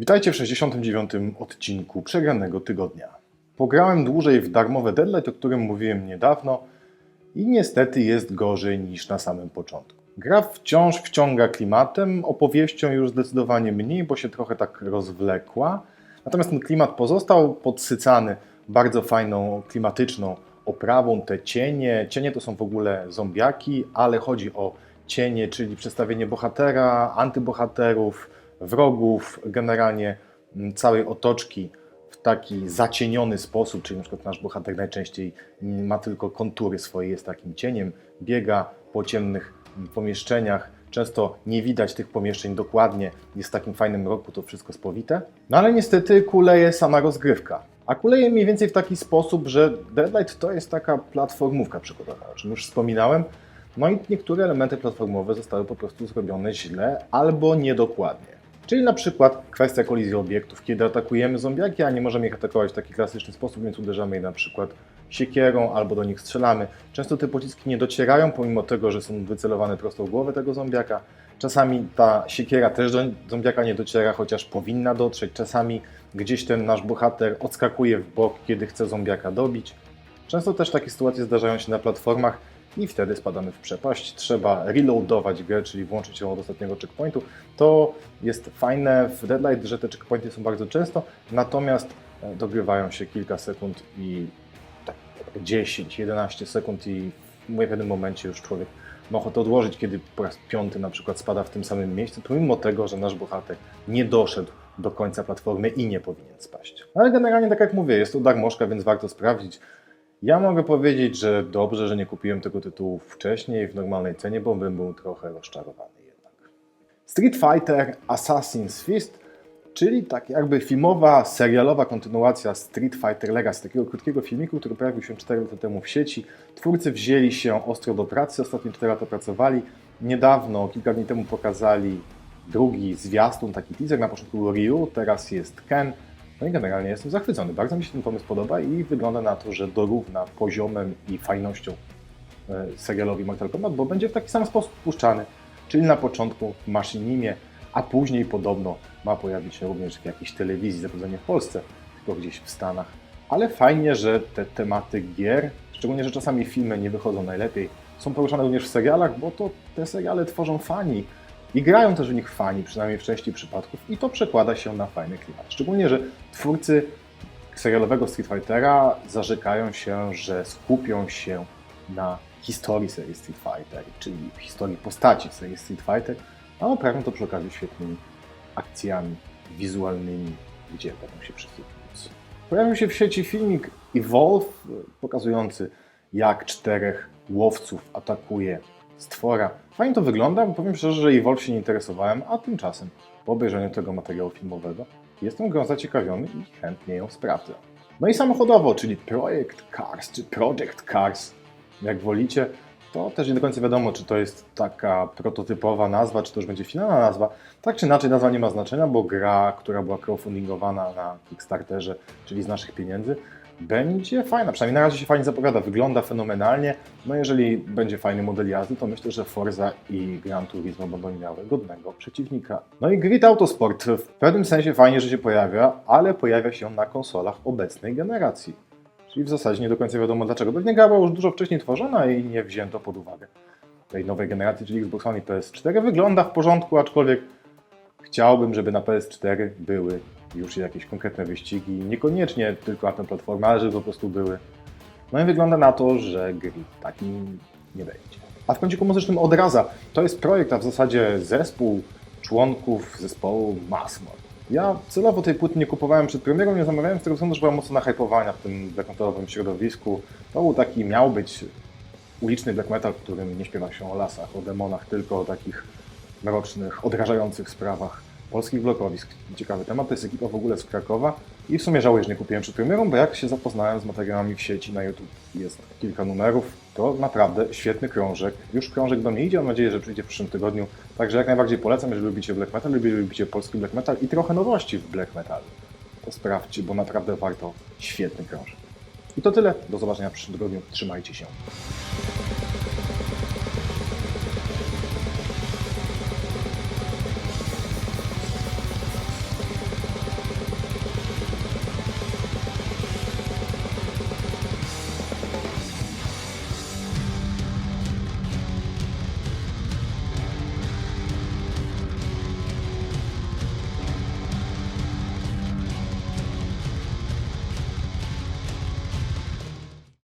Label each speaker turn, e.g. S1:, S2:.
S1: Witajcie w 69. odcinku Przegranego Tygodnia. Pograłem dłużej w darmowe Deadlight, o którym mówiłem niedawno i niestety jest gorzej niż na samym początku. Gra wciąż wciąga klimatem, opowieścią już zdecydowanie mniej, bo się trochę tak rozwlekła. Natomiast ten klimat pozostał podsycany bardzo fajną, klimatyczną oprawą. Te cienie, cienie to są w ogóle zombiaki, ale chodzi o cienie, czyli przedstawienie bohatera, antybohaterów, wrogów, generalnie mm, całej otoczki w taki zacieniony sposób, czyli na przykład nasz bohater najczęściej ma tylko kontury swoje, jest takim cieniem, biega po ciemnych mm, pomieszczeniach, często nie widać tych pomieszczeń dokładnie, jest w takim fajnym roku to wszystko spowite. No ale niestety kuleje sama rozgrywka. A kuleje mniej więcej w taki sposób, że Deadlight to jest taka platformówka przygodowa, o czym już wspominałem. No i niektóre elementy platformowe zostały po prostu zrobione źle albo niedokładnie. Czyli na przykład kwestia kolizji obiektów, kiedy atakujemy zombiaki, a nie możemy ich atakować w taki klasyczny sposób, więc uderzamy je na przykład siekierą albo do nich strzelamy. Często te pociski nie docierają, pomimo tego, że są wycelowane prosto w głowę tego zombiaka. Czasami ta siekiera też do zombiaka nie dociera, chociaż powinna dotrzeć. Czasami gdzieś ten nasz bohater odskakuje w bok, kiedy chce zombiaka dobić. Często też takie sytuacje zdarzają się na platformach i wtedy spadamy w przepaść. Trzeba reloadować grę, czyli włączyć ją od ostatniego checkpointu. To jest fajne w Deadlight, że te checkpointy są bardzo często, natomiast e, dogrywają się kilka sekund i tak 10-11 sekund i w pewnym momencie już człowiek ma ochotę odłożyć, kiedy po raz piąty na przykład spada w tym samym miejscu, pomimo tego, że nasz bohater nie doszedł do końca platformy i nie powinien spaść. Ale generalnie, tak jak mówię, jest to darmożka, więc warto sprawdzić. Ja mogę powiedzieć, że dobrze, że nie kupiłem tego tytułu wcześniej w normalnej cenie, bo bym był trochę rozczarowany jednak. Street Fighter Assassin's Fist, czyli tak jakby filmowa, serialowa kontynuacja Street Fighter Legacy, takiego krótkiego filmiku, który pojawił się 4 lata temu w sieci. Twórcy wzięli się ostro do pracy, ostatnie 4 lata pracowali. Niedawno, kilka dni temu pokazali drugi zwiastun, taki teaser, na początku był Ryu, teraz jest Ken. No i generalnie jestem zachwycony. Bardzo mi się ten pomysł podoba i wygląda na to, że dorówna poziomem i fajnością e, serialowi Mortal Kombat, bo będzie w taki sam sposób puszczany, czyli na początku w maszynimie, a później podobno ma pojawić się również w jakiejś telewizji, zapewne w Polsce, tylko gdzieś w Stanach. Ale fajnie, że te tematy gier, szczególnie, że czasami filmy nie wychodzą najlepiej, są poruszane również w serialach, bo to te seriale tworzą fani, i grają też w nich fani, przynajmniej w części przypadków, i to przekłada się na fajny klimat. Szczególnie, że twórcy serialowego Street Fightera zarzekają się, że skupią się na historii serii Street Fighter, czyli historii postaci serii Street Fighter, a oprawią to przy okazji świetnymi akcjami wizualnymi, gdzie będą się wszyscy. Pojawił się w sieci filmik Evolve, pokazujący jak czterech łowców atakuje stwora. Fajnie to wygląda, bo powiem szczerze, że Evolve się nie interesowałem, a tymczasem po obejrzeniu tego materiału filmowego jestem grą zaciekawiony i chętnie ją sprawdzę. No i samochodowo, czyli Projekt Cars, czy Project Cars, jak wolicie, to też nie do końca wiadomo, czy to jest taka prototypowa nazwa, czy to już będzie finalna nazwa. Tak czy inaczej nazwa nie ma znaczenia, bo gra, która była crowdfundingowana na Kickstarterze, czyli z naszych pieniędzy, będzie fajna. Przynajmniej na razie się fajnie zapowiada, wygląda fenomenalnie. No jeżeli będzie fajny model jazdy, to myślę, że Forza i Gran Turismo będą miały godnego przeciwnika. No i Grid Autosport w pewnym sensie fajnie, że się pojawia, ale pojawia się na konsolach obecnej generacji. Czyli w zasadzie nie do końca wiadomo dlaczego. Pewnie gra była już dużo wcześniej tworzona i nie wzięto pod uwagę tej nowej generacji, czyli Xbox One i PS4. Wygląda w porządku, aczkolwiek chciałbym, żeby na PS4 były już jakieś konkretne wyścigi, niekoniecznie tylko na ale żeby po prostu były. No i wygląda na to, że gry takim nie będzie. A w kąciku muzycznym odraza to jest projekt, a w zasadzie zespół członków zespołu Massmore. Ja celowo tej płyty nie kupowałem przed premierą, nie zamawiałem z tego względu, że była mocno nahypowana w tym black metalowym środowisku. To był taki, miał być uliczny black metal, w którym nie śpiewa się o lasach, o demonach, tylko o takich mrocznych, odrażających sprawach polskich blokowisk. Ciekawy temat, to jest ekipa w ogóle z Krakowa i w sumie żałuję, że nie kupiłem przed premierą, bo jak się zapoznałem z materiałami w sieci na YouTube, jest kilka numerów, to naprawdę świetny krążek. Już krążek do mnie idzie, mam nadzieję, że przyjdzie w przyszłym tygodniu. Także jak najbardziej polecam, jeżeli lubicie black metal, jeżeli lubicie polski black metal i trochę nowości w black metal, to sprawdźcie, bo naprawdę warto. Świetny krążek. I to tyle. Do zobaczenia w przyszłym tygodniu. Trzymajcie się.